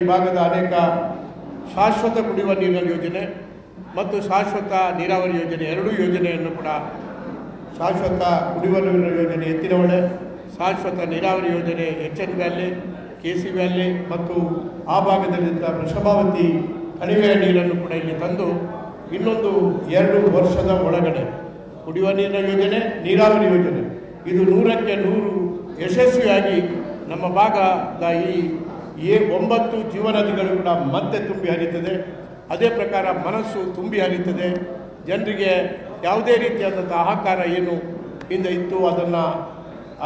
ಈ ಭಾಗದ ಅನೇಕ ಶಾಶ್ವತ ಕುಡಿಯುವ ನೀರಿನ ಯೋಜನೆ ಮತ್ತು ಶಾಶ್ವತ ನೀರಾವರಿ ಯೋಜನೆ, ಎರಡೂ ಯೋಜನೆಯನ್ನು ಕೂಡ ಶಾಶ್ವತ ಕುಡಿಯುವ ನೀರಿನ ಯೋಜನೆ ಎತ್ತಿನಹೊಳೆ ಶಾಶ್ವತ ನೀರಾವರಿ ಯೋಜನೆ H N valley K C valley ಮತ್ತು ಆ ಭಾಗದಲ್ಲಿದ್ದ ವೃಷಭಾವತಿ ಕಣಿವೆಯ ನೀರನ್ನು ಕೂಡ ಇಲ್ಲಿ ತಂದು ಇನ್ನೊಂದು ಎರಡು ವರ್ಷದ ಒಳಗಡೆ ಕುಡಿಯುವ ನೀರಿನ ಯೋಜನೆ, ನೀರಾವರಿ ಯೋಜನೆ. ಇದು ನೂರಕ್ಕೆ ನೂರು ಯಶಸ್ವಿಯಾಗಿ ನಮ್ಮ ಭಾಗದ ಈ ಏ ಒಂಬತ್ತು ಜೀವನದಿಗಳು ಕೂಡ ಮತ್ತೆ ತುಂಬಿ ಹರಿಯುತ್ತದೆ ಅದೇ ಪ್ರಕಾರ ಮನಸ್ಸು ತುಂಬಿ ಹರಿಯುತ್ತದೆ ಜನರಿಗೆ ಯಾವುದೇ ರೀತಿಯಾದಂಥ ಆಹಾಕಾರ ಏನು ಹಿಂದೆ ಇತ್ತು ಅದನ್ನು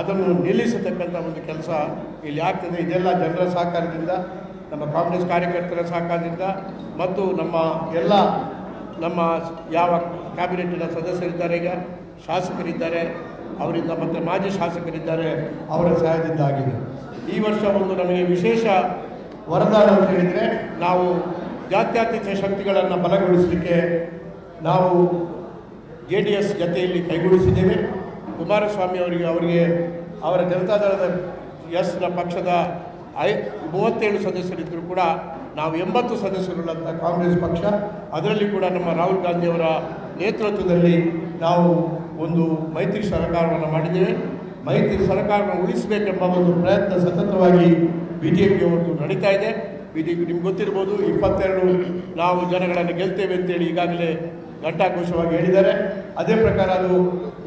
ಅದನ್ನು ನಿಲ್ಲಿಸತಕ್ಕಂಥ ಒಂದು ಕೆಲಸ ಇಲ್ಲಿ ಆಗ್ತದೆ. ಇದೆಲ್ಲ ಜನರ ಸಹಕಾರದಿಂದ, ನಮ್ಮ ಕಾಂಗ್ರೆಸ್ ಕಾರ್ಯಕರ್ತರ ಸಹಕಾರದಿಂದ ಮತ್ತು ನಮ್ಮ ಎಲ್ಲ ನಮ್ಮ ಯಾವ ಕ್ಯಾಬಿನೆಟ್ಟಿನ ಸದಸ್ಯರಿದ್ದಾರೆ ಈಗ, ಶಾಸಕರಿದ್ದಾರೆ. ಅವರಿಂದ ಮತ್ತು ಮಾಜಿ ಶಾಸಕರಿದ್ದಾರೆ. ಅವರ ಸಹಾಯದಿಂದ ಆಗಿದೆ. ಈ ವರ್ಷ ಒಂದು ನಮಗೆ ವಿಶೇಷ ವರದಾನ ಅಂತ ಹೇಳಿದರೆ ನಾವು ಜಾತ್ಯತೀತ ಶಕ್ತಿಗಳನ್ನು ಬಲಗೊಳಿಸಲಿಕ್ಕೆ ನಾವು ಜೆ ಡಿ ಎಸ್ ಜತೆಯಲ್ಲಿ ಕೈಗೊಳಿಸಿದ್ದೇವೆ ಕುಮಾರಸ್ವಾಮಿ ಅವರಿಗೆ ಅವರಿಗೆ, ಅವರ ಜನತಾದಳದ ಎಸ್ನ ಪಕ್ಷದ ಐ, ಮೂವತ್ತೇಳು ಸದಸ್ಯರಿದ್ದರೂ ಕೂಡ ನಾವು ಎಂಬತ್ತು ಸದಸ್ಯರುಳ್ಳಂಥ ಕಾಂಗ್ರೆಸ್ ಪಕ್ಷ. ಅದರಲ್ಲಿ ಕೂಡ ನಮ್ಮ ರಾಹುಲ್ ಗಾಂಧಿಯವರ ನೇತೃತ್ವದಲ್ಲಿ ನಾವು ಒಂದು ಮೈತ್ರಿ ಸರ್ಕಾರವನ್ನು ಮಾಡಿದ್ದೇವೆ. ಮೈತ್ರಿ ಸರ್ಕಾರವನ್ನು ಉಳಿಸಬೇಕೆಂಬ ಒಂದು ಪ್ರಯತ್ನ ಸತತವಾಗಿ ಬಿ ಜೆ ಪಿಯವರದ್ದು ನಡೀತಾ ಇದೆ. ಬಿ ಜೆ ಪಿ ನಿಮ್ಗೆ ಗೊತ್ತಿರ್ಬೋದು, ಇಪ್ಪತ್ತೆರಡು ನಾವು ಜನಗಳನ್ನು ಗೆಲ್ತೇವೆ ಅಂತೇಳಿ ಈಗಾಗಲೇ ಘಂಟಾಘೋಷವಾಗಿ ಹೇಳಿದ್ದಾರೆ. ಅದೇ ಪ್ರಕಾರ ಅದು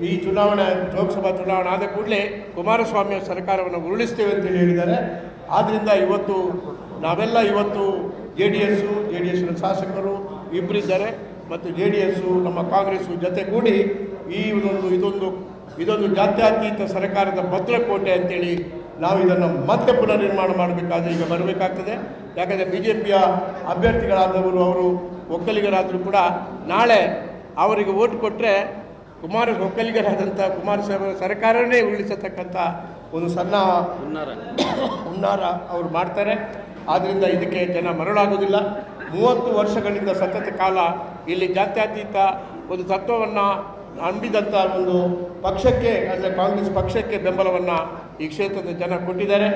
ಈ ಚುನಾವಣೆ, ಲೋಕಸಭಾ ಚುನಾವಣೆ ಆದ ಕೂಡಲೇ ಕುಮಾರಸ್ವಾಮಿ ಸರ್ಕಾರವನ್ನು ಉರುಳಿಸ್ತೇವೆ ಅಂತೇಳಿ ಹೇಳಿದ್ದಾರೆ. ಆದ್ದರಿಂದ ಇವತ್ತು ನಾವೆಲ್ಲ ಇವತ್ತು J D S J D ಎಸ್ನ ಶಾಸಕರು ಇಬ್ಬರಿದ್ದಾರೆ ಮತ್ತು ಜೆ ಡಿ ಎಸ್ಸು ನಮ್ಮ ಕಾಂಗ್ರೆಸ್ಸು ಜೊತೆಗೂಡಿ ಈ ಒಂದು, ಇದೊಂದು ಇದೊಂದು ಜಾತ್ಯತೀತ ಸರ್ಕಾರದ ಭದ್ರಕೋಟೆ ಅಂತೇಳಿ ನಾವು ಇದನ್ನು ಮತ್ತೆ ಪುನರ್ನಿರ್ಮಾಣ ಮಾಡಬೇಕಾದ್ರೆ ಈಗ ಬರಬೇಕಾಗ್ತದೆ. ಯಾಕಂದರೆ ಬಿ ಜೆ ಪಿಯ ಅಭ್ಯರ್ಥಿಗಳಾದವರು ಅವರು ಒಕ್ಕಲಿಗರಾದರೂ ಕೂಡ ನಾಳೆ ಅವರಿಗೆ ಓಟ್ ಕೊಟ್ಟರೆ ಕುಮಾರ ಒಕ್ಕಲಿಗರಾದಂಥ ಕುಮಾರಸ್ವಾಮಿ ಸರ್ಕಾರನೇ ಉರುಳಿಸತಕ್ಕಂಥ ಒಂದು ಸಣ್ಣ ಹುನ್ನಾರ. ಅವರು ಮಾಡ್ತಾರೆ. ಆದ್ದರಿಂದ ಇದಕ್ಕೆ ಜನ ಮರಳಾಗೋದಿಲ್ಲ. ಮೂವತ್ತು ವರ್ಷಗಳಿಂದ ಸತತ ಕಾಲ ಇಲ್ಲಿ ಜಾತ್ಯತೀತ ಒಂದು ತತ್ವವನ್ನು ನಂಬಿದಂಥ ಒಂದು ಪಕ್ಷಕ್ಕೆ ಅಂದರೆ ಕಾಂಗ್ರೆಸ್ ಪಕ್ಷಕ್ಕೆ ಬೆಂಬಲವನ್ನು ಈ ಕ್ಷೇತ್ರದ ಜನ ಕೊಟ್ಟಿದ್ದಾರೆ.